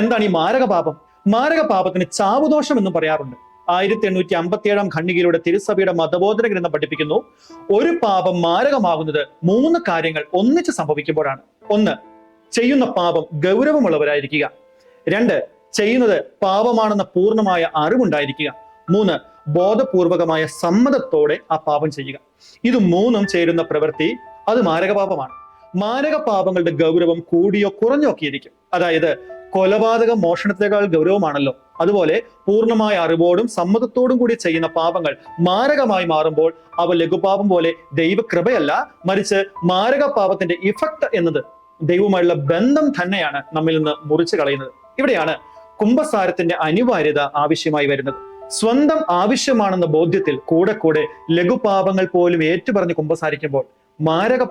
എന്താണ് ഈ മാരക പാപം മാരക പാപത്തിന് ചാവുദോഷം എന്നും പറയാറുണ്ട്. ആയിരത്തി എണ്ണൂറ്റി അമ്പത്തി ഏഴാം ഖണ്ഡികയിലൂടെ തിരുസഭയുടെ മതബോധന ഗ്രന്ഥം പഠിപ്പിക്കുന്നു. ഒരു പാപം മാരകമാകുന്നത് മൂന്ന് കാര്യങ്ങൾ ഒന്നിച്ച് സംഭവിക്കുമ്പോഴാണ്. ഒന്ന് ചെയ്യുന്ന പാപം ഗൗരവമുള്ളവരായിരിക്കുക. രണ്ട് ചെയ്യുന്നത് പാപമാണെന്ന പൂർണമായ അറിവുണ്ടായിരിക്കുക. മൂന്ന് ബോധപൂർവകമായ സമ്മതത്തോടെ ആ പാപം ചെയ്യുക. ഇത് മൂന്നും ചേരുന്ന പ്രവൃത്തി അത് മാരകപാപമാണ്. മാരക പാപങ്ങളുടെ ഗൗരവം കൂടിയോ കുറഞ്ഞോ ഒക്കെ ഇരിക്കും അതായത് കൊലപാതകം മോഷണത്തെക്കാൾ ഗൗരവമാണല്ലോ. അതുപോലെ പൂർണമായ അറിവോടും സമ്മതത്തോടും കൂടി ചെയ്യുന്ന പാപങ്ങൾ മാരകമായി മാറുമ്പോൾ അവ ലഘുപാപം പോലെ ദൈവകൃപയല്ല മറിച്ച് മാരക പാപത്തിന്റെ ഇഫക്റ്റ് എന്നത് ദൈവവുമായുള്ള ബന്ധം തന്നെയാണ് നമ്മിൽ നിന്ന് മുറിച്ചു കളയുന്നത്. ഇവിടെയാണ് കുംഭസാരത്തിന്റെ അനിവാര്യത ആവശ്യമായി വരുന്നത്. സ്വന്തം ആവശ്യമാണെന്ന ബോധ്യത്തിൽ കൂടെ കൂടെ ലഘുപാപങ്ങൾ പോലും ഏറ്റുപറഞ്ഞ് കുംഭസാരിക്കുമ്പോൾ മാരക